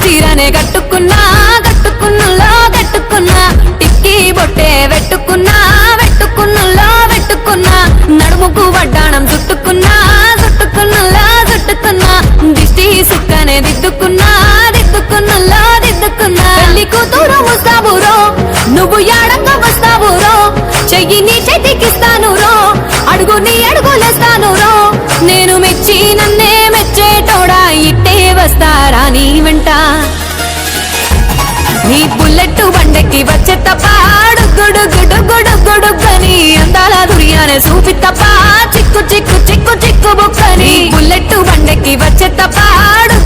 చీరనే కట్టుకున్నా కట్టుకున్నలో కట్టుకున్నా టిక్కి బొట్టే పెట్టుకున్నా పెట్టుకున్నలో పెట్టుకున్నా నడుముకు వడ్డాణం చుట్టుకున్నా చుట్టుకున్నలో చుట్టుకున్నా దిష్టి సుక్కనే దిద్దుకున్నా దిద్దుకున్నలో దిద్దుకున్నా. పెళ్ళి కూతురు ముసాబురో నువ్వు యాడ బుల్లెట్ వచ్చే తప్ప గుడు గుడు గుడు గుడుగని అందాల దురియానే చూపి తప్ప చిక్కు చిక్కు చిక్కు చిక్కు బుక్కని బుల్లెట్ బండకి వచ్చే తప్ప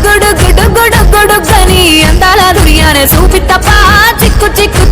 గుడు గుడు గుడు గుడుగని అందాల దురియానే చూపి తప్ప చిక్కు చిక్కు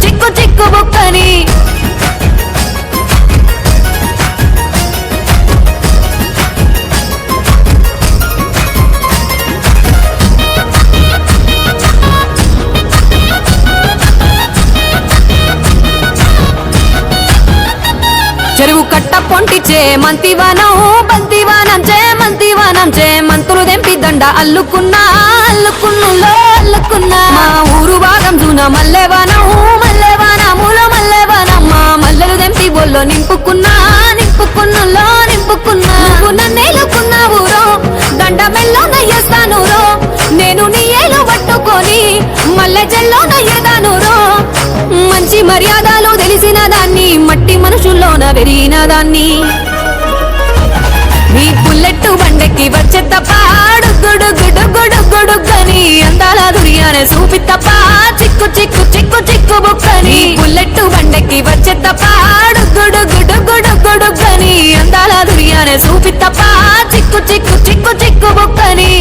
చెరువు కట్ట పొంటిచే మంతివానం బంతివనం చే మంతివనం చే మంతులు దెంపి దండ అల్లుకున్నా అల్లుకున్నులో అల్లుకున్నా. మా ఊరు భాగం జూన మల్లెవానం మల్లెవానములో మల్లెవానం మా మల్లెలు దెంపి బొల్లో నింపుకున్నా నింపుకున్నులో నింపుకున్నా. నువ్వు నన్నేలుకున్నావు రో దండ మెల్లో నయ్యేస్తాను రో. నేను నీ ఏలు పట్టుకొని మల్లె చెల్లో నయ్యేదాను రో. మంచి మర్యాదలు తెలిసిన దాన్ని మట్టి వెరిగిన దాన్ని. మీ బుల్లెట్ బండకి వచ్చే తప్ప గుడు గుడు గుడు గుడు గని అందాల దుర్యాన చూపి తప్ప చిక్కు చిక్కు చిక్కు చిక్కు బుక్కని బుల్లెట్ బండకి వచ్చే తప్ప గుడు గుడు గుడు గుడు గని అందాల దుర్యాన చూపి తప్ప చిక్కు చిక్కు చిక్కు చిక్కు బుక్కని